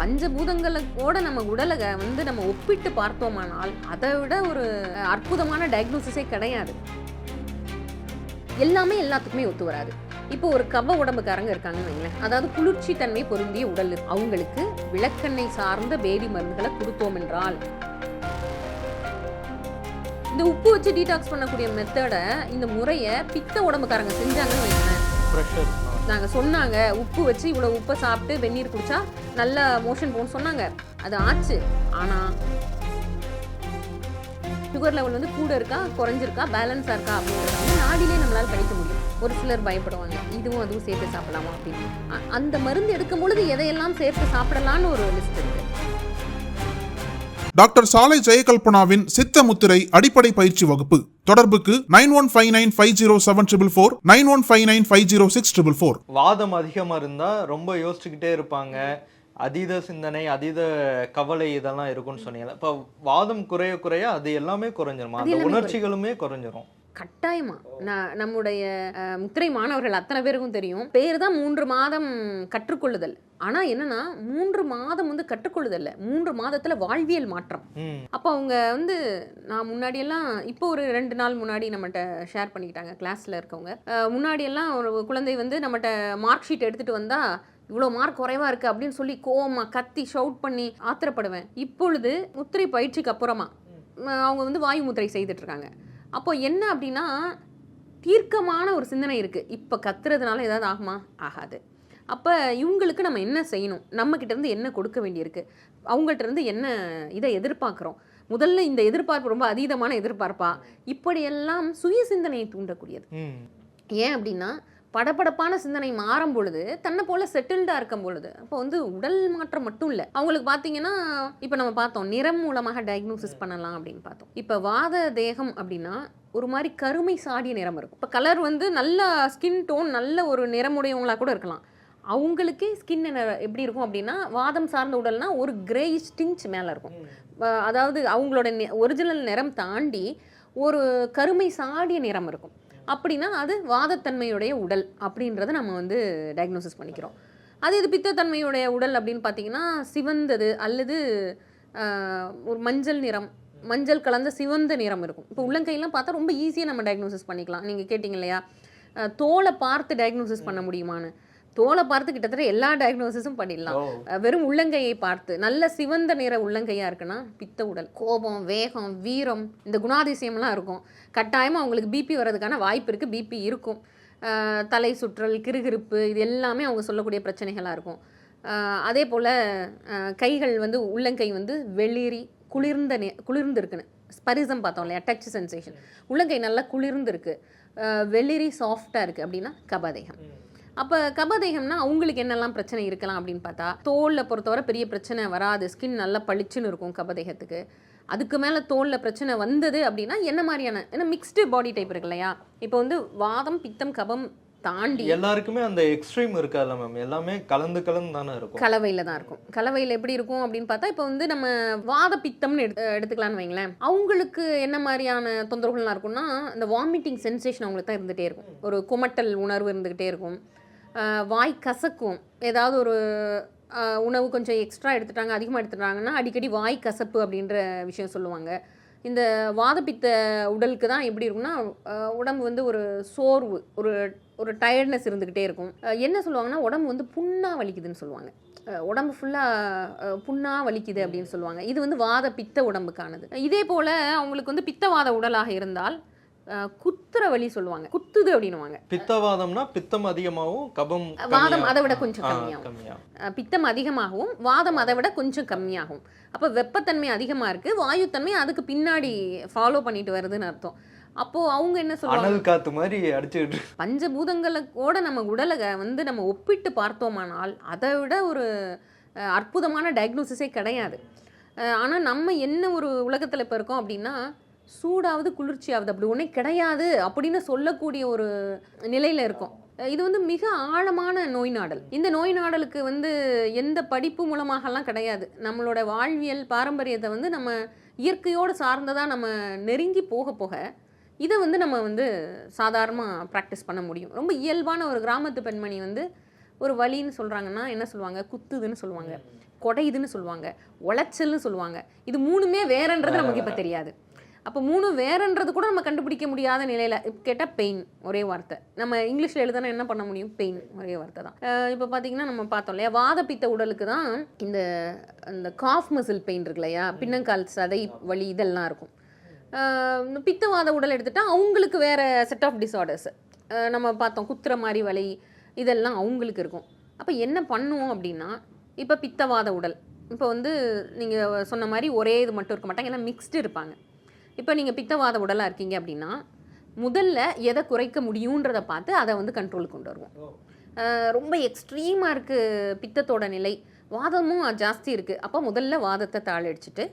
பஞ்சபூதங்களோட நம்ம உடலை வந்து நம்ம ஒப்பிட்டு பார்த்தோமானால் அதை விட ஒரு அற்புதமான டயக்னோசிஸே கிடையாது. எல்லாமே எல்லாத்துக்குமே ஒத்து வராது. இப்போ ஒரு கவ உடம்புக்காரங்க இருக்காங்கன்னு வைங்களேன். அதாவது குளிர்ச்சி தன்மை பொருந்திய உடல். அவங்களுக்கு விளக்கெண்ணெய் சார்ந்த பேதி மருந்துகளை கொடுத்தோம் என்றால் இந்த உப்பு வச்சு டீடாக்ஸ் பண்ணக்கூடிய மெத்தடை இந்த முறையை பித்த உடம்புக்காரங்க செஞ்சாங்கன்னு வைங்களேன். நாங்கள் சொன்னாங்க உப்பு வச்சு இவ்வளோ உப்பை சாப்பிட்டு வெந்நீர் குடித்தா நல்ல மோஷன் போகும் சொன்னாங்க. அது ஆச்சு. ஆனால் சுகர் லெவல் வந்து கூட இருக்கா குறைஞ்சிருக்கா பேலன்ஸாக இருக்கா அப்படின்றத வந்து நாடிலே நம்மளால் படிக்க முடியும். ஒரு சிலர் பயப்படுவாங்க இதுவும் அதுவும் சேர்த்து சாப்பிடலாமா அப்படின்னு. அந்த மருந்து எடுக்கும் பொழுது எதையெல்லாம் சேர்த்து சாப்பிடலான்னு ஒரு லிஸ்ட் இருக்குது டாக்டர் சாலை ஜெயகல்பனாவின் சித்த முத்திரை அடிப்படை பயிற்சி வகுப்பு. தொடர்புக்கு nine one five nine five zero seven triple four nine one five nine five zero six triple four. வாதம் அதிகமா இருந்தா ரொம்ப யோசிச்சுக்கிட்டே இருப்பாங்க. அதீத சிந்தனை அதீத கவலை இதெல்லாம் இருக்கும்னு சொன்னீங்க இப்போ வாதம் குறைய குறைய அது எல்லாமே குறைஞ்சிரும்? அந்த உணர்ச்சிகளுமே குறைஞ்சிரும். கட்டாயமா. நான் நம்முடைய முத்திரை மாணவர்கள் அத்தனை பேருக்கும் தெரியும். பேர் தான் மூன்று மாதம் கற்றுக்கொள்ளுதல். ஆனா என்னன்னா மூன்று மாதம் வந்து கற்றுக்கொள்ளுதல் இல்ல மூன்று மாதத்துல வாழ்வியல் மாற்றம். அப்போ அவங்க வந்து நான் முன்னாடியெல்லாம் இப்போ ஒரு ரெண்டு நாள் முன்னாடி நம்மகிட்ட ஷேர் பண்ணிக்கிட்டாங்க கிளாஸில் இருக்கவங்க. முன்னாடியெல்லாம் ஒரு குழந்தை வந்து நம்மகிட்ட மார்க் ஷீட் எடுத்துகிட்டு வந்தா இவ்வளோ மார்க் குறைவா இருக்கு அப்படின்னு சொல்லி கோவமா கத்தி ஷவுட் பண்ணி ஆத்திரப்படுவேன். இப்பொழுது முத்திரை பயிற்சிக்கு அப்புறமா அவங்க வந்து வாயு முத்திரை செய்துட்டு இருக்காங்க. அப்போ என்ன அப்படின்னா தீர்க்கமான ஒரு சிந்தனை இருக்குது இப்போ கத்துறதுனால ஏதாவது ஆகுமா? ஆகாது. அப்போ இவங்களுக்கு நம்ம என்ன செய்யணும்? நம்மக்கிட்ட இருந்து என்ன கொடுக்க வேண்டியிருக்கு? அவங்கள்ட்ட இருந்து என்ன இதை எதிர்பார்க்குறோம்? முதல்ல இந்த எதிர்பார்ப்பு ரொம்ப அதீதமான எதிர்பார்ப்பா? இப்படியெல்லாம் சுய சிந்தனையை தூண்டக்கூடியது ஏன் அப்படின்னா படபடப்பான சிந்தனை மாறும் பொழுது தன்னை போல செட்டில்டாக இருக்கும் பொழுது அப்போ வந்து உடல் மாற்றம் மட்டும் இல்லை. அவங்களுக்கு பார்த்தீங்கன்னா இப்போ நம்ம பார்த்தோம் நிறம் மூலமாக டயக்னோசிஸ் பண்ணலாம் அப்படின்னு பார்த்தோம். இப்போ வாத தேகம் அப்படின்னா ஒரு மாதிரி கருமை சாடிய நிறம் இருக்கும். இப்போ கலர் வந்து நல்ல ஸ்கின் டோன் நல்ல ஒரு நிறமுடையவங்களா கூட இருக்கலாம். அவங்களுக்கே ஸ்கின் எப்படி இருக்கும் அப்படின்னா வாதம் சார்ந்த உடல்னா ஒரு கிரேயிஷ் டிஞ்ச் மேலே இருக்கும். அதாவது அவங்களோட ஒரிஜினல் நிறம் தாண்டி ஒரு கருமை சாடிய நிறம் இருக்கும். அப்படின்னா அது வாதத்தன்மையுடைய உடல் அப்படின்றத நம்ம வந்து டயக்னோசிஸ் பண்ணிக்கிறோம். அது இது பித்தத்தன்மையுடைய உடல் அப்படின்னு பார்த்தீங்கன்னா சிவந்தது அல்லது ஒரு மஞ்சள் நிறம் மஞ்சள் கலந்த சிவந்த நிறம் இருக்கும். இப்போ உள்ளங்கையெல்லாம் பார்த்தா ரொம்ப ஈஸியாக நம்ம டயக்னோசிஸ் பண்ணிக்கலாம். நீங்கள் கேட்டிங்க இல்லையா? தோலை பார்த்து டயக்னோசிஸ் பண்ண முடியுமான்னு. தோலை பார்த்து கிட்டத்தட்ட எல்லா டயக்னோசிஸும் பண்ணிடலாம். வெறும் உள்ளங்கையை பார்த்து நல்ல சிவந்த நிற உள்ளங்கையா இருக்குன்னா பித்த உடல் கோபம் வேகம் வீரம் இந்த குணாதிசயம்லாம் இருக்கும். கட்டாயமாக அவங்களுக்கு பிபி வர்றதுக்கான வாய்ப்பு இருக்குது பிபி இருக்கும். தலை சுற்றல் கிறுகிறுப்பு இது எல்லாமே அவங்க சொல்லக்கூடிய பிரச்சனைகளாக இருக்கும். அதே போல் கைகள் வந்து உள்ளங்கை வந்து வெளிரி குளிர்ந்த நெ குளிர்ந்து இருக்குன்னு ஸ்பரிசம் பார்த்தோம் இல்லையா? டச் சென்சேஷன் உள்ளங்கை நல்லா குளிர்ந்து இருக்கு அஹ் வெளிரி சாஃப்டாக இருக்குது அப்படின்னா கபதேகம். அப்போ கபதேகம்னா அவங்களுக்கு என்னெல்லாம் பிரச்சனை இருக்கலாம் அப்படின்னு பார்த்தா தோலில் பொறுத்தவரை பெரிய பிரச்சனை வராது. ஸ்கின் நல்லா பளிச்சுன்னு இருக்கும் கபதேகத்துக்கு. அதுக்கு மேலே தோலில் பிரச்சனை வந்தது அப்படின்னா என்ன மாதிரியான ஏன்னா மிக்ஸ்டு பாடி டைப் இருக்கு இல்லையா? இப்போ வந்து வாதம் பித்தம் கபம் தாண்டி எல்லாருக்குமே அந்த எக்ஸ்ட்ரீம் இருக்காதுல்ல மேம் எல்லாமே கலந்து கலந்து தானே இருக்கும். கலவையில் தான் இருக்கும். கலவையில் எப்படி இருக்கும் அப்படின்னு பார்த்தா இப்போ வந்து நம்ம வாத பித்தம்னு எடுத்து எடுத்துக்கலாம்னு வைங்களேன். அவங்களுக்கு என்ன மாதிரியான தொந்தரவுகள்லாம் இருக்கும்னா இந்த வாமிட்டிங் சென்சேஷன் அவங்களுக்கு தான் இருந்துகிட்டே இருக்கும். ஒரு குமட்டல் உணர்வு இருந்துக்கிட்டே இருக்கும். வாய் கசக்கும். ஏதாவது ஒரு உணவு கொஞ்சம் எக்ஸ்ட்ரா எடுத்துட்டாங்க அதிகமாக எடுத்துட்டாங்கன்னா அடிக்கடி வாய் கசப்பு அப்படின்ற விஷயம் சொல்லுவாங்க. இந்த வாதப்பித்த உடலுக்கு தான் எப்படி இருக்கும்னா உடம்பு வந்து ஒரு சோர்வு ஒரு ஒரு டயர்ட்னஸ் இருந்துக்கிட்டே இருக்கும். என்ன சொல்லுவாங்கன்னா உடம்பு வந்து புண்ணாக வலிக்குதுன்னு சொல்லுவாங்க. உடம்பு ஃபுல்லாக புண்ணாக வலிக்குது அப்படின்னு சொல்லுவாங்க. இது வந்து வாத பித்த உடம்புக்கானது. இதே போல் அவங்களுக்கு வந்து பித்தவாத உடலாக இருந்தால் குத்துற வலி சொல்லுவாங்க. குத்துது அப்படின்னுவாங்க. பித்தவாதம்னா பித்தம் அதிகமாகவும் கபம் வாதம் அதை விட கொஞ்சம் கம்மியாகும் பித்தம் அதிகமாகவும் வாதம் அதை விட கொஞ்சம் கம்மியாகும் அப்போ வெப்பத்தன்மை அதிகமாக இருக்குது வாயுத்தன்மை அதுக்கு பின்னாடி ஃபாலோ பண்ணிட்டு வருதுன்னு அர்த்தம். அப்போது அவங்க என்ன அனல் காத்து மாதிரி அடிச்சுக்கிட்டு பஞ்சபூதங்களோட நம்ம உடலை வந்து நம்ம ஒப்பிட்டு பார்த்தோமானால் அதை விட ஒரு அற்புதமான டயக்னோசிஸே கிடையாது. ஆனால் நம்ம என்ன ஒரு உலகத்தில் இப்போ இருக்கோம் அப்படின்னா சூடாவது குளிர்ச்சியாவது அப்படி ஒன்றே கிடையாது அப்படின்னு சொல்லக்கூடிய ஒரு நிலையில் இருக்கும். இது வந்து மிக ஆழமான நோய் நாடல். இந்த நோய் நாடலுக்கு வந்து எந்த படிப்பு மூலமாகலாம் கிடையாது. நம்மளோட வாழ்வியல் பாரம்பரியத்தை வந்து நம்ம இயற்கையோடு சார்ந்ததாக நம்ம நெருங்கி போக போக இதை வந்து நம்ம வந்து சாதாரணமாக ப்ராக்டிஸ் பண்ண முடியும். ரொம்ப இயல்பான ஒரு கிராமத்து பெண்மணி வந்து ஒரு வலின்னு சொல்கிறாங்கன்னா என்ன சொல்லுவாங்க? குத்துதுன்னு சொல்லுவாங்க. குடையுதுன்னு சொல்லுவாங்க. உளைச்சல்னு சொல்லுவாங்க. இது மூணுமே வேறன்றது நமக்கு இப்போ தெரியாது. அப்போ மூணு வேறன்றது கூட நம்ம கண்டுபிடிக்க முடியாத நிலையில் இப்போ கேட்டால் பெயின் ஒரே வார்த்தை. நம்ம இங்கிலீஷில் எழுதுனா என்ன பண்ண முடியும்? பெயின் ஒரே வார்த்தை தான். இப்போ பார்த்தீங்கன்னா நம்ம பார்த்தோம் இல்லையா வாதப்பித்த உடலுக்கு தான் இந்த இந்த காஃப் மசில் பெயின் இருக்கு இல்லையா பின்னங்கால் சதை வலி இதெல்லாம் இருக்கும். பித்தவாத உடல் எடுத்துட்டா அவங்களுக்கு வேற செட் ஆஃப் டிசார்டர்ஸ் நம்ம பார்த்தோம் குத்துற மாதிரி வலி இதெல்லாம் அவங்களுக்கு இருக்கும். அப்போ என்ன பண்ணுவோம் அப்படின்னா இப்போ பித்தவாத உடல் இப்போ வந்து நீங்கள் சொன்ன மாதிரி ஒரே இது மட்டும் இருக்க மாட்டாங்க ஏன்னா மிக்ஸ்டு இருப்பாங்க. இப்போ நீங்கள் பித்தவாத உடலாக இருக்கீங்க அப்படின்னா முதல்ல எதை குறைக்க முடியுன்றதை பார்த்து அதை வந்து கண்ட்ரோலுக்கு கொண்டு வருவோம். ரொம்ப எக்ஸ்ட்ரீமாக இருக்குது பித்தத்தோட நிலை. வாதமும் ஜாஸ்தி இருக்குது அப்போ முதல்ல வாதத்தை தாழடிச்சிட்டு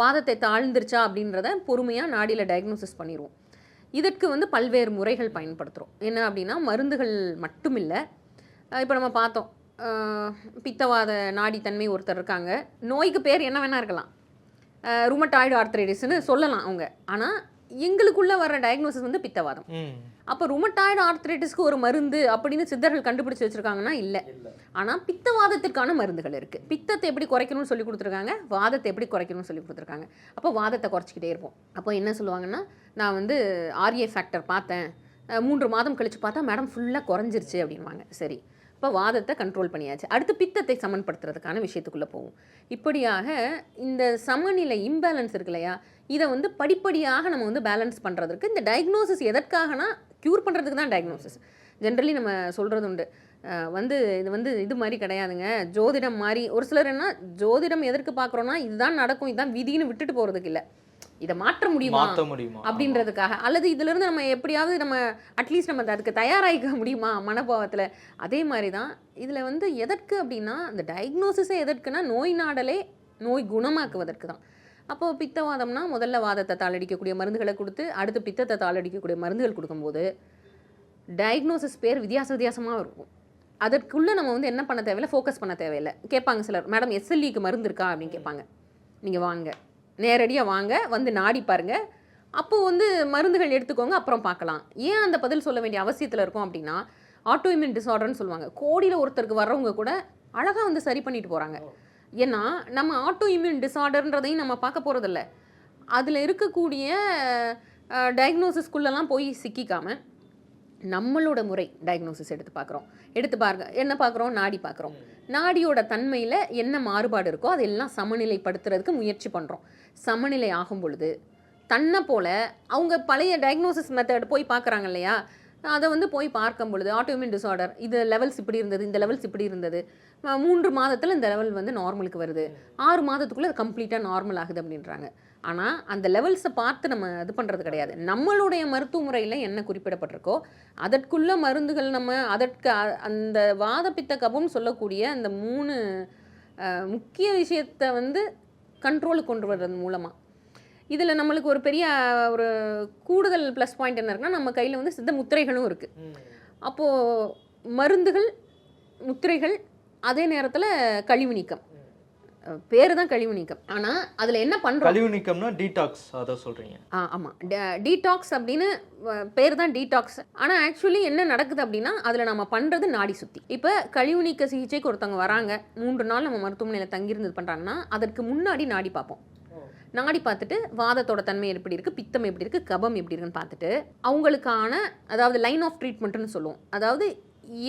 வாதத்தை தாழ்ந்துருச்சா அப்படின்றத பொறுமையாக நாடியில் டயக்னோசிஸ் பண்ணிடுவோம் இதற்கு வந்து பல்வேறு முறைகள் பயன்படுத்துகிறோம் என்ன அப்படின்னா மருந்துகள் மட்டும் இல்லை இப்போ நம்ம பார்த்தோம். பித்தவாத நாடி தன்மை ஒருத்தர் இருக்காங்க. நோய்க்கு பேர் என்ன வேணா இருக்கலாம். ருமட்டாய்டு ஆர்த்ரைடிஸ்னு சொல்லலாம் அவங்க. ஆனால் எங்களுக்குள்ளே வர டயக்னோசிஸ் வந்து பித்தவாதம். அப்போ ருமட்டாய்டு ஆர்த்ரைட்டிஸ்க்கு ஒரு மருந்து அப்படின்னு சித்தர்கள் கண்டுபிடிச்சு வச்சிருக்காங்கன்னா இல்லை. ஆனால் பித்தவாதத்திற்கான மருந்துகள் இருக்குது பித்தத்தை எப்படி குறைக்கணும்னு சொல்லி கொடுத்துருக்காங்க. வாதத்தை எப்படி குறைக்கணும்னு சொல்லி கொடுத்துருக்காங்க. அப்போ வாதத்தை குறைச்சிக்கிட்டே இருப்போம். அப்போ என்ன சொல்லுவாங்கன்னா நான் வந்து ஆர்ஏ ஃபேக்டர் பார்த்தேன். மூன்று மாதம் கழிச்சு பார்த்தா மேடம் ஃபுல்லாக குறைஞ்சிருச்சு அப்படின்வாங்க சரி. இப்போ வாதத்தை கண்ட்ரோல் பண்ணியாச்சு. அடுத்து பித்தத்தை சமன்படுத்துறதுக்கான விஷயத்துக்குள்ளே போகும் இப்படியாக இந்த சமநிலை இம்பேலன்ஸ் இருக்கு இல்லையா? இதை வந்து படிப்படியாக நம்ம வந்து பேலன்ஸ் பண்ணுறதுக்கு இந்த டயக்னோசிஸ் எதற்காகனா க்யூர் பண்ணுறதுக்கு தான் டயக்னோசிஸ் ஜென்ரலி நம்ம சொல்கிறது உண்டு. வந்து இது வந்து இது மாதிரி கிடையாதுங்க. ஜோதிடம் மாதிரி ஒரு சிலர் என்ன ஜோதிடம் எதற்கு பார்க்குறோன்னா இதுதான் நடக்கும் இதுதான் விதின்னு விட்டுட்டு போகிறதுக்கு இல்லை. இதை மாற்ற முடியுமா? அப்படின்றதுக்காக. அல்லது இதிலிருந்து நம்ம எப்படியாவது நம்ம அட்லீஸ்ட் நம்ம அதுக்கு தயாராகிக்க முடியுமா மனோபாவத்தில் அதே மாதிரி தான் இதில் வந்து எதற்கு அப்படின்னா இந்த டயக்னோசிஸே எதற்குன்னா நோய் நாடலே நோய் குணமாக்குவதற்கு தான் அப்போது பித்தவாதம்னா முதல்ல வாதத்தை தாளடிக்கக்கூடிய மருந்துகளை கொடுத்து அடுத்து பித்தத்தை தாளடிக்கக்கூடிய மருந்துகள் கொடுக்கும்போது டயக்னோசிஸ் பேர் வித்தியாச வித்தியாசமாக இருக்கும். அதற்குள்ளே நம்ம வந்து என்ன பண்ண தேவையில்லை ஃபோக்கஸ் பண்ண தேவையில்லை. கேட்பாங்க சிலர் மேடம் எஸ்எல்இக்கு மருந்து இருக்கா? அப்படின்னு கேட்பாங்க. நீங்கள் வாங்க. நேரடியாக வாங்க வந்து நாடி பாருங்கள் அப்போது வந்து மருந்துகள் எடுத்துக்கோங்க அப்புறம் பார்க்கலாம். ஏன் அந்த பதில் சொல்ல வேண்டிய அவசியத்தில் இருக்கும் அப்படின்னா ஆட்டோ இம்யூன் டிசார்டர்னு சொல்லுவாங்க. கோடியில் ஒருத்தருக்கு வர்றவங்க கூட அழகாக வந்து சரி பண்ணிட்டு போகிறாங்க ஏன்னா நம்ம ஆட்டோ இம்யூன் டிசார்டர்ன்றதையும் நம்ம பார்க்க போகிறதில்ல அதில் இருக்கக்கூடிய டயக்னோசிஸ்குள்ளெல்லாம் போய் சிக்கிக்காமல் நம்மளோட முறை டயக்னோசிஸ் எடுத்து பார்க்குறோம். எடுத்து பார்க்க என்ன பார்க்குறோம்? நாடி பார்க்குறோம். நாடியோட தன்மையில் என்ன மாறுபாடு இருக்கோ அதெல்லாம் சமநிலைப்படுத்துறதுக்கு முயற்சி பண்ணுறோம் சமநிலை ஆகும் பொழுது தன்னை போல் அவங்க பழைய டயக்னோசிஸ் மெத்தட் போய் பார்க்குறாங்க இல்லையா? அதை வந்து போய் பார்க்கும் பொழுது ஆட்டோமின் டிசார்டர் இது லெவல்ஸ் இப்படி இருந்தது இந்த லெவல்ஸ் இப்படி இருந்தது மூன்று மாதத்தில் இந்த லெவல் வந்து நார்மலுக்கு வருது. ஆறு மாதத்துக்குள்ளே கம்ப்ளீட்டாக நார்மல் ஆகுது அப்படின்றாங்க. ஆனால் அந்த லெவல்ஸை பார்த்து நம்ம இது பண்ணுறது கிடையாது. நம்மளுடைய மருத்துவ முறையில் என்ன குறிப்பிடப்பட்டிருக்கோ அதற்குள்ள மருந்துகள் நம்ம அதற்கு அ- அந்த வாதப்பித்த கபம் சொல்லக்கூடிய அந்த மூணு முக்கிய விஷயத்தை வந்து கண்ட்ரோலுக்கு கொண்டு வர்றது மூலமாக இதில் நம்மளுக்கு ஒரு பெரிய ஒரு கூடுதல் ப்ளஸ் பாயிண்ட் என்ன இருக்குன்னா நம்ம கையில் வந்து சித்த முத்திரைகளும் இருக்குது அப்போது மருந்துகள் முத்திரைகள் அதே நேரத்தில் கழிவு நீக்கம். பேர் தான் கழிவு நீக்கம். ஆனால் அதில் என்ன பண்ணுறோம் கழிவு நீக்கம்னா டீடாக்ஸ் அதை சொல்றீங்க. ஆ ஆமாம் டீடாக்ஸ் அப்படின்னு பேர் தான் டீடாக்ஸ் ஆனால் ஆக்சுவலி என்ன நடக்குது அப்படின்னா அதில் நம்ம பண்ணுறது நாடி சுத்தி. இப்போ கழிவு நீக்க சிகிச்சைக்கு ஒருத்தவங்க வராங்க மூன்று நாள் நம்ம மருத்துவமனையில் தங்கியிருந்து பண்ணுறாங்கன்னா அதற்கு முன்னாடி நாடி பார்ப்போம். நாடி பார்த்துட்டு வாதத்தோட தன்மை எப்படி இருக்குது பித்தம் எப்படி இருக்குது கபம் எப்படி இருக்குன்னு பார்த்துட்டு அவங்களுக்கான அதாவது லைன் ஆஃப் ட்ரீட்மெண்ட்னு சொல்லுவோம். அதாவது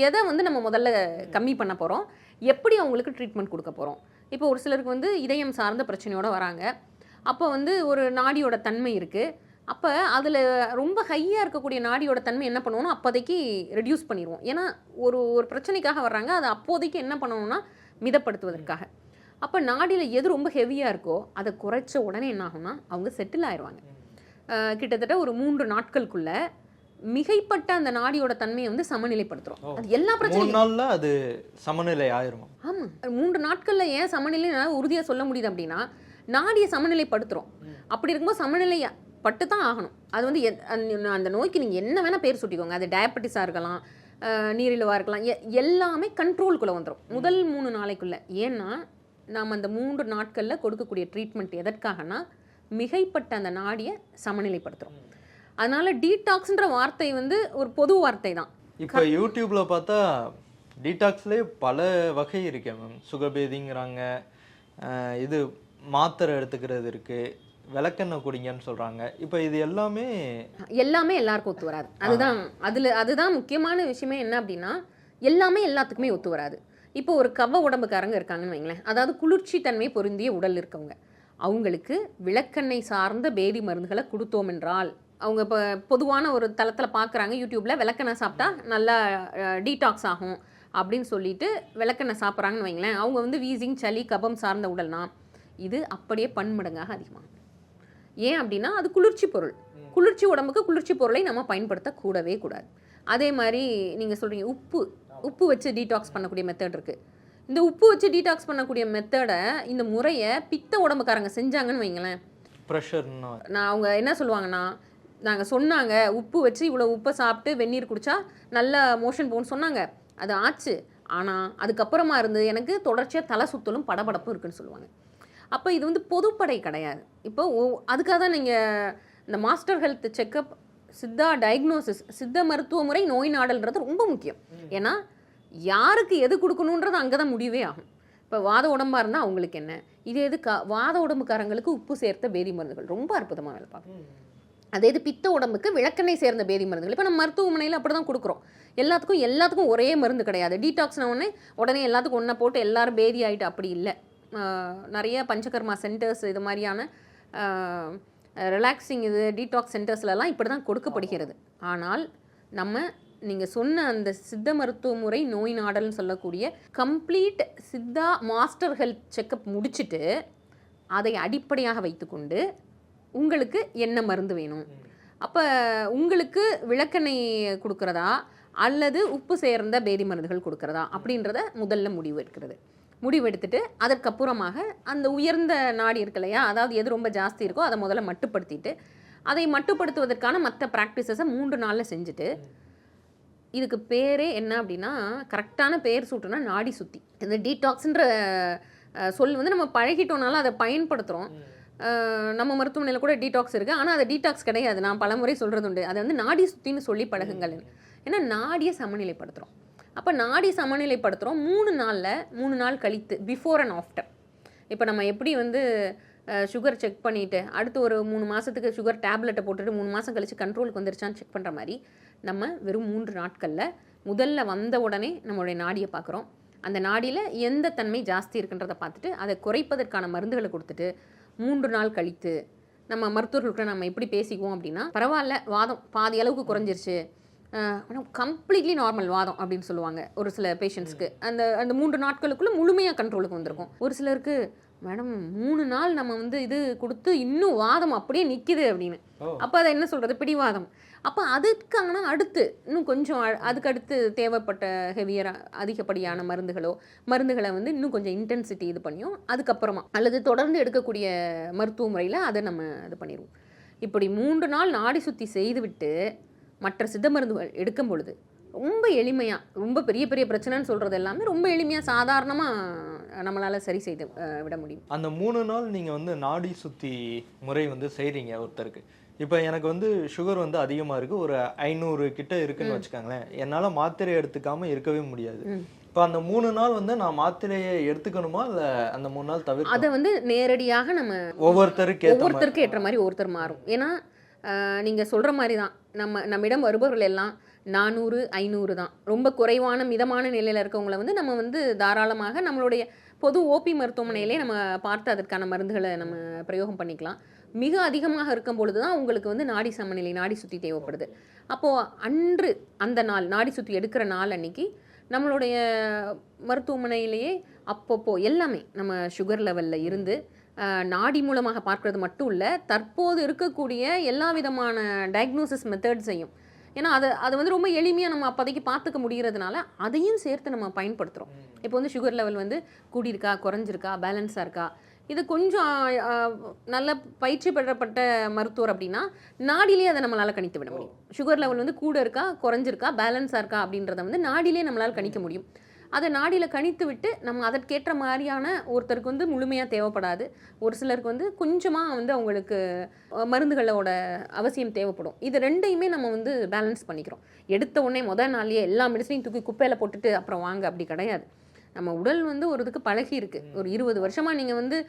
எதை வந்து நம்ம முதல்ல கம்மி பண்ண போகிறோம் எப்படி அவங்களுக்கு ட்ரீட்மெண்ட் கொடுக்க போகிறோம் இப்போ ஒரு சிலருக்கு வந்து இதயம் சார்ந்த பிரச்சனையோடு வராங்க. அப்போ வந்து ஒரு நாடியோட தன்மை இருக்குது அப்போ அதில் ரொம்ப ஹையாக இருக்கக்கூடிய நாடியோட தன்மை என்ன பண்ணுவோம்னா அப்போதைக்கு ரெடியூஸ் பண்ணிடுவோம். ஏன்னா ஒரு ஒரு பிரச்சனைக்காக வர்றாங்க. அதை அப்போதைக்கு என்ன பண்ணணும்னா மிதப்படுத்துவதற்காக. அப்போ நாடியில் எது ரொம்ப ஹெவியாக இருக்கோ அதை குறைச்ச உடனே என்ன ஆகும்னா அவங்க செட்டில் ஆயிடுவாங்க கிட்டத்தட்ட ஒரு மூன்று நாட்களுக்குள்ளே மிகைப்பட்ட அந்த நாடியோட தன்மையை வந்து சமநிலைப்படுத்துறோம். அது எல்லா பிரச்சனையும். நாள்ல அது சமநிலை ஆயிருமா ஆமாம் மூன்று நாட்கள்ல ஏன் சமநிலை உறுதியாக சொல்ல முடியுது அப்படின்னா நாடியை சமநிலைப்படுத்துறோம். அப்படி இருக்கும்போது சமநிலை பட்டு தான் ஆகணும். அது வந்து அந்த- நோய்க்கு நீங்கள் என்ன வேணால் பேர் சுட்டிக்கோங்க. அது டயபெட்டிஸாக இருக்கலாம் நீரிழிவாக இருக்கலாம் எ- எல்லாமே கண்ட்ரோலுக்குள்ளே வந்துடும் முதல் மூணு நாளைக்குள்ளே. ஏன்னா நாம் அந்த மூன்று நாட்களில் கொடுக்கக்கூடிய ட்ரீட்மெண்ட் எதற்காகனா மிகைப்பட்ட அந்த நாடியை சமநிலைப்படுத்துகிறோம் அதனால டீடாக்ஸ்ன்ற வார்த்தை வந்து ஒரு பொது வார்த்தை தான் இப்போ யூடியூப்ல பார்த்தா டீடாக்ஸ்லேயே பல வகை இருக்கே மேம் சுகபேதிங்கிறாங்க இது மாத்திரை எடுத்துக்கிறது இருக்கு விளக்கெண்ணெய் குடிங்கன்னு சொல்றாங்க. இப்போ இது எல்லாமே எல்லாமே எல்லாருக்கும் ஒத்து வராது. அதுதான் அதில் அதுதான் முக்கியமான விஷயமே என்ன அப்படின்னா எல்லாமே எல்லாத்துக்குமே ஒத்து வராது. இப்போ ஒரு கவ உடம்புக்காரங்க இருக்காங்கன்னு வைங்களேன். அதாவது குளிர்ச்சி தன்மை பொருந்திய உடல் இருக்கவங்க. அவங்களுக்கு விளக்கெண்ணெய் சார்ந்த பேதி மருந்துகளை கொடுத்தோம் என்றால் அவங்க இப்போ பொதுவான ஒரு தளத்தில் பார்க்குறாங்க யூடியூப்பில் விளக்கெண்ணெய் சாப்பிட்டா நல்லா டீடாக்ஸ் ஆகும் அப்படின்னு சொல்லிட்டு விளக்கெண்ணெய் சாப்பிட்றாங்கன்னு வைங்களேன். அவங்க வந்து வீசிங் சளி கபம் சார்ந்த உடல்னா இது அப்படியே பன்மடங்காக அதிகமாகும் ஏன் அப்படின்னா அது குளிர்ச்சி பொருள். குளிர்ச்சி உடம்புக்கு குளிர்ச்சி பொருளை நம்ம பயன்படுத்த கூடவே கூடாது. அதே மாதிரி நீங்கள் சொல்கிறீங்க உப்பு உப்பு வச்சு டீடாக்ஸ் பண்ணக்கூடிய மெத்தட் இருக்குது இந்த உப்பு வச்சு டீடாக்ஸ் பண்ணக்கூடிய மெத்தடை இந்த முறையை பித்த உடம்புக்காரங்க செஞ்சாங்கன்னு வைங்களேன். ப்ரெஷர்னா நான் அவங்க என்ன சொல்லுவாங்கன்னா நாங்கள் சொன்னாங்க உப்பு வச்சு இவ்வளோ உப்பை சாப்பிட்டு வெந்நீர் குடிச்சா நல்ல மோஷன் போகும்னு சொன்னாங்க. அது ஆச்சு. ஆனால் அதுக்கப்புறமா இருந்து எனக்கு தொடர்ச்சியாக தலை சுத்தலும் படபடப்பும் இருக்குன்னு சொல்லுவாங்க. அப்போ இது வந்து பொதுப்படை கிடையாது. இப்போ அதுக்காக தான் நீங்கள் இந்த master health checkup Siddha diagnosis சித்த மருத்துவ முறை நோய் நாடல்ன்றது ரொம்ப முக்கியம். ஏன்னா யாருக்கு எது கொடுக்கணுன்றது அங்கே தான் முடிவே ஆகும். இப்போ வாத உடம்பாக இருந்தால் அவங்களுக்கு என்ன? இதே இது கா வாத உடம்புக்காரங்களுக்கு உப்பு சேர்த்த பேதி மருந்துகள். ரொம்ப அற்புதமாக வேலை பார்க்கும். அதே இது பித்த உடம்புக்கு விளக்கெண்ணெய் சேர்ந்த பேதி மருந்துகள். இப்போ நம்ம மருத்துவமனையில் அப்படி தான் கொடுக்குறோம். எல்லாத்துக்கும் எல்லாத்துக்கும் ஒரே மருந்து கிடையாது. டீடாக்ஸ்ன உடனே உடனே எல்லாத்துக்கும் ஒன்றா போட்டு எல்லாரும் பேதி ஆகிட்டு அப்படி இல்லை. நிறைய பஞ்சகர்மா சென்டர்ஸ் இது மாதிரியான ரிலாக்ஸிங் இது டீடாக்ஸ் சென்டர்ஸ்லலாம் இப்படி தான் கொடுக்கப்படுகிறது. ஆனால் நம்ம நீங்கள் சொன்ன அந்த சித்த மருத்துவ முறை நோய் நாடல்னு சொல்லக்கூடிய complete Siddha master health checkup முடிச்சுட்டு அதை அடிப்படையாக வைத்துக்கொண்டு உங்களுக்கு என்ன மருந்து வேணும்? அப்போ உங்களுக்கு விளக்கெண்ணெய் கொடுக்குறதா? அல்லது உப்பு சேர்ந்த பேதி மருந்துகள் கொடுக்குறதா? அப்படின்றத முதல்ல முடிவு எடுக்கிறது. முடிவு எடுத்துட்டு அதற்கப்புறமாக அந்த உயர்ந்த நாடி இருக்கு இல்லையா? அதாவது எது ரொம்ப ஜாஸ்தி இருக்கோ அதை முதல்ல மட்டுப்படுத்திட்டு அதை மட்டுப்படுத்துவதற்கான மற்ற ப்ராக்டிசஸை மூன்று நாளில் செஞ்சுட்டு இதுக்கு பேரே என்ன அப்படின்னா கரெக்டான பேர் சூட்டுனா நாடி சுற்றி இந்த டீடாக்ஸ்ன்ற சொல் வந்து நம்ம பழகிட்டோம்னால அதை பயன்படுத்துகிறோம் நம்ம மருத்துவமனையில் கூட டீடாக்ஸ் இருக்குது ஆனால் அது டீடாக்ஸ் கிடையாது. நான் பலமுறை சொல்கிறது உண்டு. அதை வந்து நாடி சுத்தின்னு சொல்லி பழகுங்கள். ஏன்னா நாடியை சமநிலைப்படுத்துகிறோம் அப்போ நாடி சமநிலைப்படுத்துகிறோம் மூணு நாளில் மூணு நாள் கழித்து பிஃபோர் அண்ட் ஆஃப்டர் இப்போ நம்ம எப்படி வந்து சுகர் செக் பண்ணிவிட்டு அடுத்து ஒரு மூணு மாதத்துக்கு சுகர் டேப்லெட்டை போட்டுட்டு மூணு மாதம் கழித்து கண்ட்ரோலுக்கு வந்துருச்சான்னு செக் பண்ணுற மாதிரி நம்ம வெறும் மூன்று நாட்களில் முதல்ல வந்த உடனே நம்மளுடைய நாடியை பார்க்குறோம் அந்த நாடியில் எந்த தன்மை ஜாஸ்தி இருக்குன்றதை பார்த்துட்டு அதை குறைப்பதற்கான மருந்துகளை கொடுத்துட்டு மூன்று நாள் கழித்து நம்ம மருத்துவர்கள்கிட்ட நம்ம எப்படி பேசிக்குவோம் அப்படின்னா பரவாயில்ல வாதம் பாதி அளவுக்கு குறைஞ்சிருச்சு. கம்ப்ளீட்லி நார்மல் வாதம் அப்படின்னு சொல்லுவாங்க ஒரு சில பேஷண்ட்ஸ்க்கு அந்த அந்த மூன்று நாட்களுக்குள்ள முழுமையாக கண்ட்ரோலுக்கு வந்திருக்கும். ஒரு சிலருக்கு மேடம் மூணு நாள் நம்ம வந்து இது கொடுத்து இன்னும் வாதம் அப்படியே நிற்கிது அப்படின்னு. அப்போ அதை என்ன சொல்கிறது பிடிவாதம். அப்போ அதுக்கான அடுத்து இன்னும் கொஞ்சம் அதுக்கடுத்து தேவைப்பட்ட ஹெவியராக அதிகப்படியான மருந்துகளோ மருந்துகளை வந்து இன்னும் கொஞ்சம் இன்டென்சிட்டி இது பண்ணியும் அதுக்கப்புறமா அல்லது தொடர்ந்து எடுக்கக்கூடிய மருத்துவ முறையில் அதை நம்ம இது பண்ணிடுவோம் இப்படி மூன்று நாள் நாடி சுத்தி செய்துவிட்டு மற்ற சித்த மருந்துகள் எடுக்கும் பொழுது ரொம்ப எளிமையாக ரொம்ப பெரிய பெரிய பிரச்சனைன்னு சொல்கிறது எல்லாமே ரொம்ப எளிமையாக சாதாரணமாக நம்மளால் சரி செய்து விட முடியும். அந்த மூணு நாள் நீங்கள் வந்து நாடி சுத்தி முறை வந்து செய்கிறீங்க ஒருத்தருக்கு. இப்போ எனக்கு வந்து சுகர் வந்து அதிகமாக இருக்குது ஒரு ஐநூறு கிட்ட இருக்குன்னு வச்சுக்கோங்களேன். என்னால் மாத்திரை எடுத்துக்காம இருக்கவே முடியாது. இப்போ அந்த மூணு நாள் வந்து நான் மாத்திரையை எடுத்துக்கணுமா? இல்லை அந்த மூணு நாள் தவிர அதை வந்து நேரடியாக நம்ம ஒவ்வொருத்தருக்கு ஒவ்வொருத்தருக்கு ஏற்ற மாதிரி ஒருத்தர் மாறும். ஏன்னா ஆஹ், நீங்க சொல்ற மாதிரி தான். நம்ம நம்மிடம் வருபவர்கள் எல்லாம் நானூறு ஐநூறு தான். ரொம்ப குறைவான மிதமான நிலையில இருக்கவங்கள வந்து நம்ம வந்து தாராளமாக நம்மளுடைய பொது ஓபி மருத்துவமனையிலே நம்ம பார்த்து அதற்கான மருந்துகளை நம்ம பிரயோகம் பண்ணிக்கலாம். மிக அதிகமாக இருக்கும் பொழுது தான் உங்களுக்கு வந்து நாடி சமநிலை நாடி சுத்தி தேவைப்படுது. அப்போது அன்று அந்த நாள் நாடி சுத்தி எடுக்கிற நாள் அன்னைக்கு நம்மளுடைய மருத்துவமனையிலேயே அப்பப்போ எல்லாமே நம்ம சுகர் லெவலில் இருந்து நாடி மூலமாக பார்க்கறது மட்டும் இல்லை தற்போது இருக்கக்கூடிய எல்லா விதமான டயக்னோசிஸ் மெத்தட்ஸையும் ஏன்னா அதை அது வந்து ரொம்ப எளிமையாக நம்ம அப்போதைக்கு பார்த்துக்க முடிகிறதுனால அதையும் சேர்த்து நம்ம பயன்படுத்துகிறோம் இப்போ வந்து சுகர் லெவல் வந்து கூடியிருக்கா குறைஞ்சிருக்கா பேலன்ஸாக இருக்கா? இது கொஞ்சம் நல்ல பயிற்சி பெறப்பட்ட மருத்துவர் அப்படின்னா நாடிலே அதை நம்மளால் கணித்து விட முடியும். சுகர் லெவல் வந்து கூட இருக்கா குறைஞ்சிருக்கா பேலன்ஸாக இருக்கா அப்படின்றத வந்து நாடிலே நம்மளால் கணிக்க முடியும். அதை நாடியில் கணித்து விட்டு நம்ம அதற்கேற்ற மாதிரியான ஒருத்தருக்கு வந்து முழுமையாக தேவைப்படாது. ஒரு சிலருக்கு வந்து கொஞ்சமாக வந்து அவங்களுக்கு மருந்துகளோட அவசியம் தேவைப்படும். இது ரெண்டையுமே நம்ம வந்து பேலன்ஸ் பண்ணிக்கிறோம். எடுத்த உடனே முதல் நாள்லயே எல்லா மெடிசனையும் தூக்கி குப்பையில் போட்டுட்டு அப்புறம் வாங்க அப்படி கிடையாது. நம்ம உடல் வந்து ஒரு இதுக்கு பழகி இருக்கு. ஒரு இருபது வருஷமா நீங்க வந்து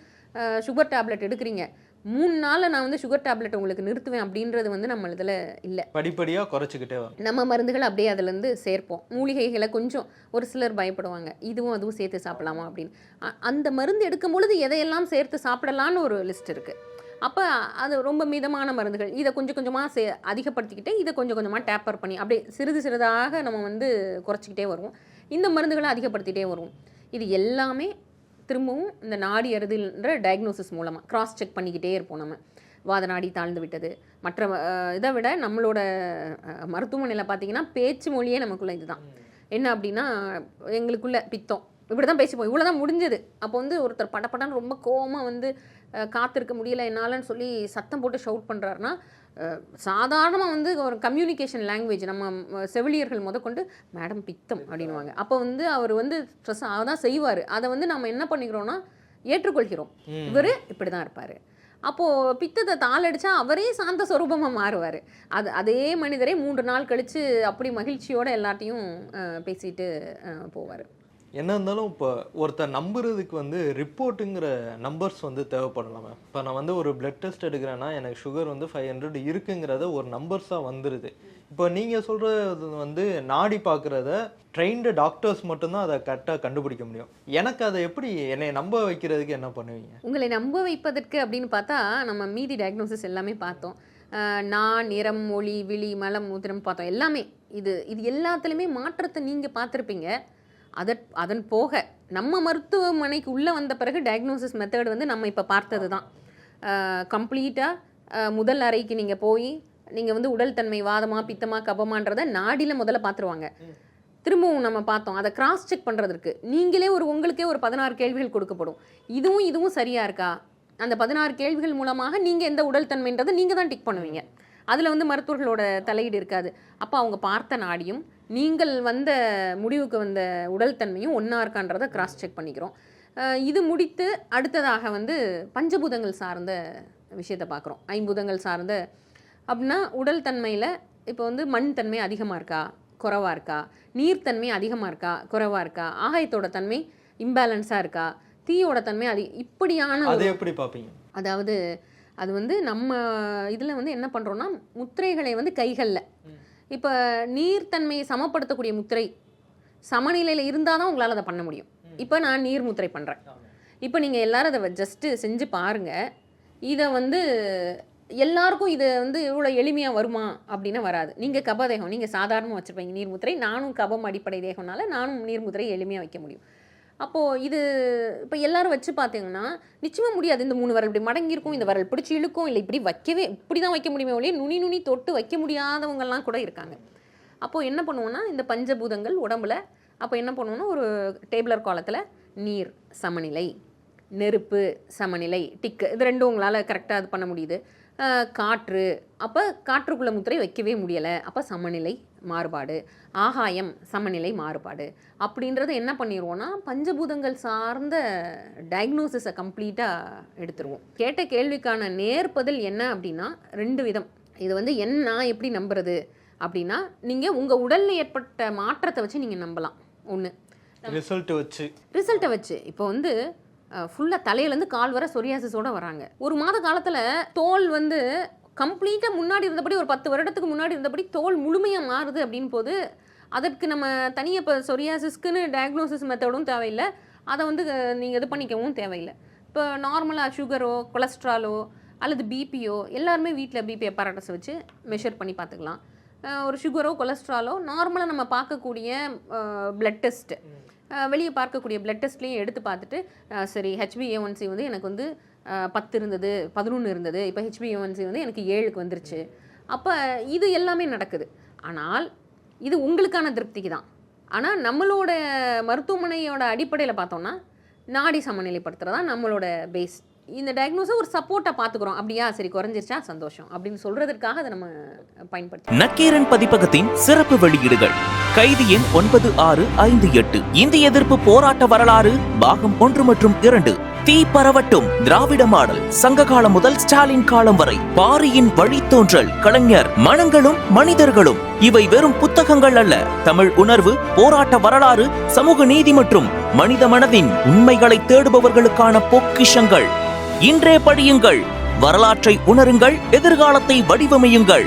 சுகர் டேப்லெட் எடுக்கிறீங்க. மூணு நாளில் நான் வந்து சுகர் டேப்லெட் உங்களுக்கு நிறுத்துவேன் அப்படின்றது வந்து நம்ம இதில் இல்லை. படிப்படியா குறைச்சிக்கிட்டே நம்ம மருந்துகள் அப்படியே அதுலேருந்து சேர்ப்போம். மூலிகைகளை கொஞ்சம் ஒரு சிலர் பயப்படுவாங்க. இதுவும் அதுவும் சேர்த்து சாப்பிடலாமா அப்படின்னு. அந்த மருந்து எடுக்கும் பொழுது எதையெல்லாம் சேர்த்து சாப்பிடலான்னு ஒரு லிஸ்ட் இருக்குது அப்போ அது ரொம்ப மிதமான மருந்துகள். இதை கொஞ்சம் கொஞ்சமாக சே அதிகப்படுத்திக்கிட்டு இதை கொஞ்சம் கொஞ்சமாக டேப்பர் பண்ணி அப்படியே சிறிது சிறிதாக நம்ம வந்து குறைச்சிக்கிட்டே வருவோம். இந்த மருந்துகளை அதிகப்படுத்திகிட்டே வருவோம் இது எல்லாமே திரும்பவும் இந்த நாடி அறுதின்ற டயக்னோசிஸ் மூலமாக கிராஸ் செக் பண்ணிக்கிட்டே இருப்போம் நம்ம. வாத நாடி தாழ்ந்து விட்டது. மற்ற இதை விட நம்மளோட மருத்துவமனையில் பார்த்தீங்கன்னா பேச்சு மொழியே நமக்குள்ள இதுதான். என்ன அப்படின்னா எங்களுக்குள்ள பித்தம். இப்படி தான் பேசிப்போம். இவ்வளோ தான் முடிஞ்சது. அப்போ வந்து ஒருத்தர் படப்படன்னு ரொம்ப கோவமாக வந்து காத்திருக்க முடியல என்னாலன்னு சொல்லி சத்தம் போட்டு ஷவுட் பண்ணுறாருன்னா சாதாரணமாக வந்து ஒரு கம்யூனிகேஷன் லாங்குவேஜ் நம்ம செவிலியர்கள் முதற்கொண்டு மேடம் பித்தம் அப்படின்னுவாங்க. அப்போ வந்து அவர் வந்து ஸ்ட்ரெஸ் அதான் செய்வார். அதை வந்து நம்ம என்ன பண்ணிக்கிறோம்னா ஏற்றுக்கொள்கிறோம். இவர் இப்படி தான் இருப்பார். அப்போது பித்தத்தை தாளடிச்சா அவரே சாந்த சொரூபமாக மாறுவார். அது அதே மனிதரே மூன்று நாள் கழித்து அப்படி மகிழ்ச்சியோட எல்லாத்தையும் பேசிட்டு போவார். என்ன இருந்தாலும் இப்போ ஒருத்தர் நம்புறதுக்கு வந்து ரிப்போர்ட்டுங்கிற நம்பர்ஸ் வந்து தேவைப்படலாமே இப்போ நான் வந்து ஒரு பிளட் டெஸ்ட் எடுக்கிறேன்னா எனக்கு சுகர் வந்து ஃபைவ் ஹண்ட்ரட் இருக்குங்கிறத ஒரு நம்பர்ஸாக வந்துடுது இப்போ நீங்கள் சொல்கிறது வந்து நாடி பார்க்குறத ட்ரெயின்டு டாக்டர்ஸ் மட்டும்தான் அதை கரெக்டாக கண்டுபிடிக்க முடியும். எனக்கு அதை எப்படி என்னை நம்ப வைக்கிறதுக்கு என்ன பண்ணுவீங்க? உங்களை நம்ப வைப்பதற்கு அப்படின்னு பார்த்தா நம்ம மீதி டயக்னோசிஸ் எல்லாமே பார்த்தோம். நான் நிறம் மொழி விழி மலம் மூத்திரம் பார்த்தோம். எல்லாமே இது இது எல்லாத்துலேயுமே மாற்றத்தை நீங்கள் பார்த்துருப்பீங்க. அதற் அதன் போக நம்ம மருத்துவமனைக்கு உள்ளே வந்த பிறகு டயக்னோசிஸ் மெத்தட் வந்து நம்ம இப்போ பார்த்தது தான் கம்ப்ளீட்டாக முதல் அறைக்கு நீங்கள் போய் நீங்கள் வந்து உடல் தன்மை வாதமா பித்தமா கபமான்றதை நாடியில் முதல்ல பார்த்துருவாங்க திரும்பவும் நம்ம பார்த்தோம் அதை கிராஸ் செக் பண்ணுறதுக்கு நீங்களே ஒரு உங்களுக்கே ஒரு பதினாறு கேள்விகள் கொடுக்கப்படும். இதுவும் இதுவும் சரியா இருக்கா? அந்த பதினாறு கேள்விகள் மூலமாக நீங்கள் எந்த உடல் தன்மைன்றதை நீங்கள் தான் டிக் பண்ணுவீங்க. அதில் வந்து மருத்துவர்களோட தலையீடு இருக்காது. அப்போ அவங்க பார்த்த நாடியும் நீங்கள் வந்த முடிவுக்கு வந்த உடல் தன்மையும் ஒன்றா இருக்கான்றதை கிராஸ் செக் பண்ணிக்கிறோம். இது முடித்து அடுத்ததாக வந்து பஞ்சபூதங்கள் சார்ந்த விஷயத்தை பார்க்குறோம். ஐம்பூதங்கள் சார்ந்த அப்படின்னா உடல் தன்மையில் இப்போ வந்து மண் தன்மை அதிகமாக இருக்கா? குறைவா இருக்கா? நீர்த்தன்மை அதிகமாக இருக்கா? குறைவா இருக்கா? ஆகாயத்தோட தன்மை இம்பேலன்ஸாக இருக்கா? தீயோட தன்மை அது இப்படியான அதை எப்படி பார்ப்பீங்க? அதாவது அது வந்து நம்ம இதில் வந்து என்ன பண்ணுறோன்னா முத்திரைகளை வந்து கைகளில். இப்போ நீர்த்தன்மையை சமப்படுத்தக்கூடிய முத்திரை சமநிலையில் இருந்தால் தான் உங்களால் அதை பண்ண முடியும். இப்போ நான் நீர் முத்திரை பண்ணுறேன் இப்போ நீங்கள் எல்லாரும் அதை ஜஸ்ட்டு செஞ்சு பாருங்கள் இதை வந்து எல்லாருக்கும் இது வந்து இவ்வளோ எளிமையாக வருமா அப்படின்னா வராது. நீங்கள் கபதேகம் நீங்கள் சாதாரணமாக வச்சுருப்பீங்க நீர்முத்திரை நானும் கபம் அடிப்படை தேகம்னால நானும் நீர்முத்திரை எளிமையாக வைக்க முடியும். அப்போது இது இப்போ எல்லாரும் வச்சு பார்த்தீங்கன்னா நிச்சயமாக முடியாது. இந்த மூணு வரல் இப்படி மடங்கியிருக்கும் இந்த வரல் பிடிச்சி இழுக்கும் இல்லை இப்படி வைக்கவே இப்படி தான் வைக்க முடியுமே ஒழிய நுனி நுனி தொட்டு வைக்க முடியாதவங்கெல்லாம் கூட இருக்காங்க. அப்போது என்ன பண்ணுவோன்னா இந்த பஞ்சபூதங்கள் உடம்புல அப்போ என்ன பண்ணுவோன்னா ஒரு டேபிளர் காலத்தில் நீர் சமநிலை. நெருப்பு சமநிலை டிக்கு இது ரெண்டும் உங்களால் கரெக்டாக இது பண்ண முடியுது. காற்று. அப்போ காற்றுக்குள்ள முத்திரை வைக்கவே முடியலை. அப்போ சமநிலை மாறுபாடு. ஆகாயம் சமநிலை மாறுபாடு. அப்படின்றத என்ன பண்ணிடுவோம்னா பஞ்சபூதங்கள் சார்ந்த டயக்னோசிஸை கம்ப்ளீட்டாக எடுத்துருவோம். கேட்ட கேள்விக்கான நேர்பதில் என்ன அப்படின்னா ரெண்டு விதம். இது வந்து என் நான் எப்படி நம்புறது அப்படின்னா நீங்கள் உங்கள் உடலில் ஏற்பட்ட மாற்றத்தை வச்சு நீங்கள் நம்பலாம். ஒன்று ரிசல்ட் வச்சு. ரிசல்ட்டை வச்சு. இப்போ வந்து ஃபுல்லாக தலையிலேருந்து கால் வர சொரியாசிஸோடு வராங்க. ஒரு மாத காலத்தில் தோல் வந்து கம்ப்ளீட்டாக முன்னாடி இருந்தபடி ஒரு பத்து வருடத்துக்கு முன்னாடி இருந்தபடி தோல் முழுமையாக மாறுது அப்படின்னு போது அதற்கு நம்ம தனியாக இப்போ சொரியாசிஸ்க்குன்னு டயக்னோசிஸ் மெத்தடும் தேவையில்லை. அதை வந்து நீங்கள் இது பண்ணிக்கவும் தேவையில்லை. இப்போ நார்மலாக சுகரோ கொலஸ்ட்ராலோ அல்லது பிபியோ எல்லாருமே வீட்டில் பிபி அப்பாரட்டஸ் வச்சு மெஷர் பண்ணி பார்த்துக்கலாம் ஒரு சுகரோ கொலஸ்ட்ராலோ நார்மலாக நம்ம பார்க்கக்கூடிய பிளட் டெஸ்ட்டு வெளியே பார்க்கக்கூடிய பிளட் டெஸ்ட்லேயும் எடுத்து பார்த்துட்டு சரி ஹெச்பிஏஒன்சி வந்து எனக்கு வந்து பத்து இருந்தது பதினொன்று இருந்தது இப்போ ஹெச்பிஏஒன்சி வந்து எனக்கு ஏழுக்கு வந்துருச்சு. அப்போ இது எல்லாமே நடக்குது. ஆனால் இது உங்களுக்கான திருப்திக்கு தான். ஆனால் நம்மளோட மருத்துவமனையோட அடிப்படையில் பார்த்தோம்னா நாடி சமநிலைப்படுத்துகிறதா நம்மளோட பேஸ் இந்த டயக்னோஸை ஒரு சப்போர்ட்டாக பார்த்துக்குறோம் அப்படியா? சரி குறைஞ்சிருச்சா? சந்தோஷம். அப்படின்னு சொல்கிறதுக்காக அதை நம்ம பயன்படுத்தி நக்கீரன் பதிப்பகத்தின் சிறப்பு வெளியீடுகள். கைதி எண் ஒன்பது ஆறு ஐந்து எட்டு. இந்திய எதிர்ப்பு போராட்ட வரலாறு பாகம் ஒன்று மற்றும் இரண்டு. தீ பரவட்டும் திராவிட மாடல். சங்க காலம் முதல் ஸ்டாலின் காலம் வரை பாரியின் வழித்தோன்றல். கலைஞர் மனங்களும் மனிதர்களும். இவை வெறும் புத்தகங்கள் அல்ல. தமிழ் உணர்வு போராட்ட வரலாறு சமூக நீதி மற்றும் மனித மனதின் உண்மைகளை தேடுபவர்களுக்கான பொக்கிஷங்கள். இன்றே படியுங்கள். வரலாற்றை உணருங்கள் எதிர்காலத்தை வடிவமையுங்கள்.